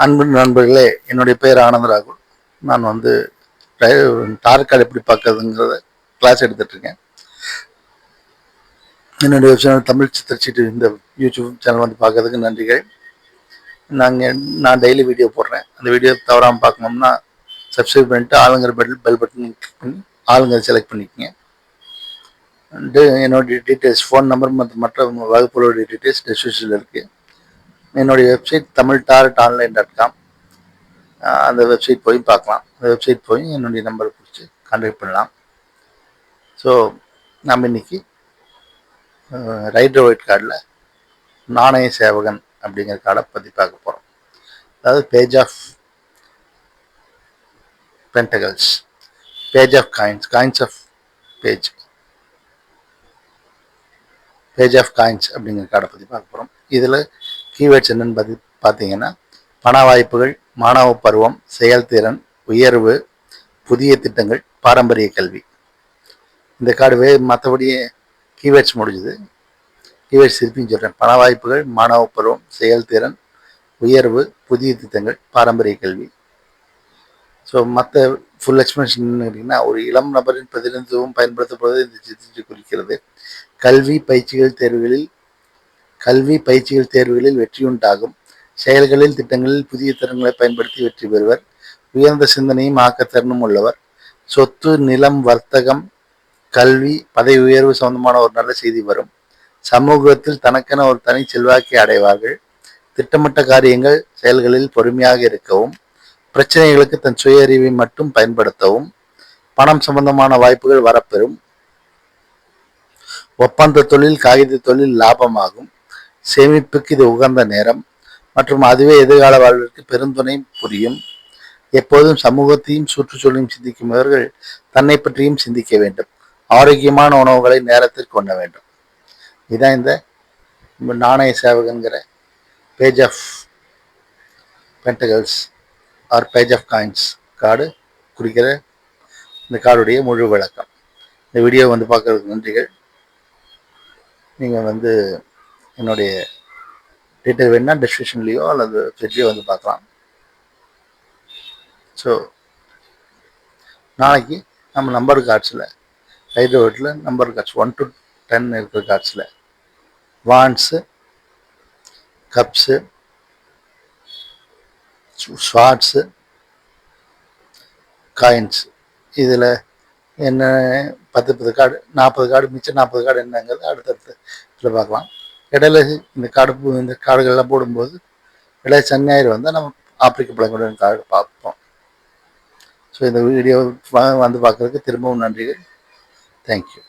அன்பின் நண்பர்களே என்னுடைய பேர் ஆனந்த ராகுல். நான் வந்து டார் கார்டு எப்படி பார்க்கறதுங்கிறத கிளாஸ் எடுத்துட்ருக்கேன். என்னுடைய சேனல் தமிழ் சித்திரச்சீட்டு இந்த யூடியூப் சேனல் வந்து பார்க்கறதுக்கு நன்றிகள். நாங்கள் நான் டெய்லி வீடியோ போடுறேன். அந்த வீடியோ தவறாமல் பார்க்கணும்னா சப்ஸ்கிரைப் பண்ணிட்டு ஆளுங்கிற பெல் பெல் பட்டன் கிளிக் பண்ணி ஆளுங்க செலக்ட் பண்ணிக்கோங்க. அண்டு என்னுடைய டீட்டெயில்ஸ் ஃபோன் நம்பர் மற்றும் மற்ற வகுப்புகளுடைய டீட்டெயில்ஸ் டெஸ்கிரிப்ஷனில் இருக்குது என்னுடைய website Tamil tarot online dot com அந்த வெப்சைட் போய் பார்க்கலாம். அந்த வெப்சைட் போய் என்னுடைய நம்பரை பிடிச்சி கான்டாக்ட் பண்ணலாம். ஸோ நம்ம இன்னைக்கு ரைடர் ஒயிட் கார்டில் நாணய சேவகன் அப்படிங்கிற கார்டை பற்றி பார்க்க போகிறோம் அதாவது page of pentacles page of coins coins of page page of coins அப்படிங்கிற கார்டை பற்றி பார்க்க போகிறோம் இதில் கீவேர்ட்ஸ் என்னன்னு பார்த்து பார்த்தீங்கன்னா பண வாய்ப்புகள் மாணவ பருவம் செயல்திறன் உயர்வு புதிய திட்டங்கள் பாரம்பரிய கல்வி. இந்த கார்டு வே மற்றபடி கீவேர்ட்ஸ் முடிஞ்சுது. கீவேர்ட்ஸ் திருப்பியும் சொல்கிறேன் பண வாய்ப்புகள் மாணவ பருவம் செயல்திறன் உயர்வு புதிய திட்டங்கள் பாரம்பரிய கல்வி. ஸோ மற்ற ஃபுல் எக்ஸ்பிளேஷன் கேட்டிங்கன்னா ஒரு இளம் நபரின் பிரதிநிதித்துவம் பயன்படுத்தப்படுவது இந்த சித்திரத்தை குறிக்கிறது. கல்வி பயிற்சிகள் தேர்வுகளில் கல்வி பயிற்சிகள் தேர்வுகளில் வெற்றியுண்டாகும். செயல்களில் திட்டங்களில் புதிய திறன்களை பயன்படுத்தி வெற்றி பெறுவர். உயர்ந்த சிந்தனையும் ஆக்கத்திறனும் உள்ளவர். சொத்து நிலம் வர்த்தகம் கல்வி பதவி உயர்வு சம்பந்தமான ஒரு நல்ல செய்தி வரும். சமூகத்தில் தனக்கென ஒரு தனி செல்வாக்கை அடைவார்கள். திட்டமிட்ட காரியங்கள் செயல்களில் பொறுமையாக இருக்கவும் பிரச்சனைகளுக்கு தன் சுய அறிவை மட்டும் பயன்படுத்தவும் பணம் சம்பந்தமான வாய்ப்புகள் வரப்பெறும். ஒப்பந்த தொழில் காகித தொழில் லாபமாகும். சேமிப்புக்கு இது உகந்த நேரம் மற்றும் அதுவே எதிர்கால வாழ்விற்கு பெருந்துணை புரியும். எப்போதும் சமூகத்தையும் சுற்றுச்சூழலையும் சிந்திக்கும் இவர்கள் தன்னை பற்றியும் சிந்திக்க வேண்டும். ஆரோக்கியமான உணவுகளை நேரத்திற்கு கொண்ட வேண்டும். இதான் இந்த நாணய சேவகங்கிற page of pentacles or page of coins card குறிக்கிற இந்த கார்டுடைய முழு விளக்கம். இந்த வீடியோ வந்து பார்க்கறதுக்கு நன்றிகள். நீங்கள் வந்து என்னுடைய டீட்டெயில் வேணுன்னா டிஸ்கிரிப்ஷன்லேயோ அல்லது வெப்சைட்லேயோ வந்து பார்க்கலாம். ஸோ நாளைக்கு நம்ம நம்பர் கார்ட்ஸில் ஹைதராபாத்தில் number cards one to ten இருக்கிற கார்ட்ஸில் வான்ஸு கப்ஸு ஷார்ட்ஸு காயின்ஸ் இதில் என்ன பத்து பத்து கார்டு நாற்பது கார்டு மிச்சம் நாற்பது கார்டு என்னங்கிறது அடுத்தடுத்து இதில் பார்க்கலாம். இடையில இந்த காடு இந்த காடுகள்லாம் போடும்போது இடையில சனிஞாயிறு வந்தால் நம்ம ஆப்பிரிக்க பழங்குடியின காடு பார்ப்போம். ஸோ இந்த வீடியோ வந்து பார்க்குறதுக்கு திரும்பவும் நன்றிகள் தேங்க்யூ